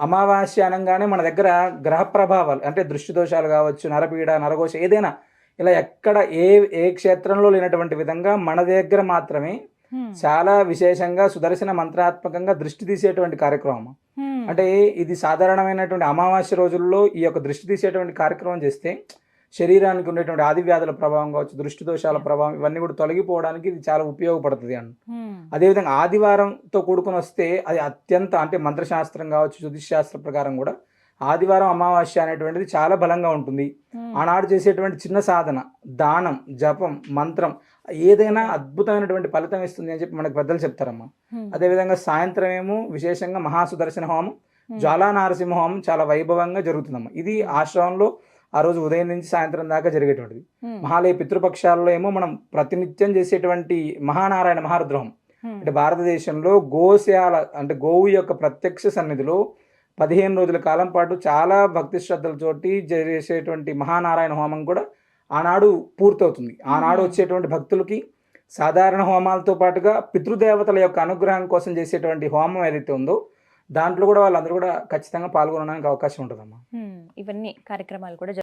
అమావాస్య అనగానే మన దగ్గర గ్రహ ప్రభావాలు అంటే దృష్టి దోషాలు కావచ్చు నరపీడ నరఘోష ఏదైనా ఇలా ఎక్కడ ఏ ఏ క్షేత్రంలో లేనటువంటి విధంగా మన దగ్గర మాత్రమే. చాలా విశేషంగా సుదర్శన మంత్రాత్మకంగా దృష్టి తీసేటువంటి కార్యక్రమం. అంటే ఇది సాధారణమైనటువంటి అమావాస్య రోజుల్లో ఈ యొక్క దృష్టి తీసేటువంటి కార్యక్రమం చేస్తే శరీరానికి ఉండేటువంటి ఆది వ్యాధుల ప్రభావం కావచ్చు దృష్టి దోషాల ప్రభావం ఇవన్నీ కూడా తొలగిపోవడానికి ఇది చాలా ఉపయోగపడుతుంది హ్మ్. అదేవిధంగా ఆదివారంతో కూడుకుని వస్తే అది అత్యంత అంటే మంత్రశాస్త్రం కావచ్చు జ్యోతిష్ శాస్త్ర ప్రకారం కూడా ఆదివారం అమావాస్య అనేటువంటిది చాలా బలంగా ఉంటుంది. ఆనాడు చేసేటువంటి చిన్న సాధన దానం జపం మంత్రం ఏదైనా అద్భుతమైనటువంటి ఫలితం ఇస్తుంది అని చెప్పి మనకు పెద్దలు చెప్తారమ్మా. అదేవిధంగా సాయంత్రం ఏమో విశేషంగా మహాసుదర్శన హ్మ్. జ్వాలా నారసింహ హోమం చాలా వైభవంగా జరుగుతుందమ్మా ఇది ఆశ్రమంలో ఆ రోజు ఉదయం నుంచి సాయంత్రం దాకా జరిగేటువంటిది. మహాలయ పితృపక్షాల్లో ఏమో మనం ప్రతినిత్యం చేసేటువంటి మహానారాయణ మహారుద్రహం హ్మ్. అంటే భారతదేశంలో గోశాల అంటే గోవు యొక్క ప్రత్యక్ష సన్నిధిలో పదిహేను రోజుల కాలం పాటు చాలా భక్తి శ్రద్ధలతోటి చేసేటువంటి మహానారాయణ హోమం కూడా ఆనాడు పూర్తవుతుంది ఆనాడు. వచ్చేటువంటి భక్తులకి సాధారణ హోమాలతో పాటుగా పితృదేవతల యొక్క అనుగ్రహం కోసం చేసేటువంటి హోమం ఏదైతే ఉందో దాంట్లో కూడా వాళ్ళందరూ కూడా ఖచ్చితంగా పాల్గొనడానికి అవకాశం ఉంటుందమ్మా. ఇవన్నీ కార్యక్రమాలు కూడా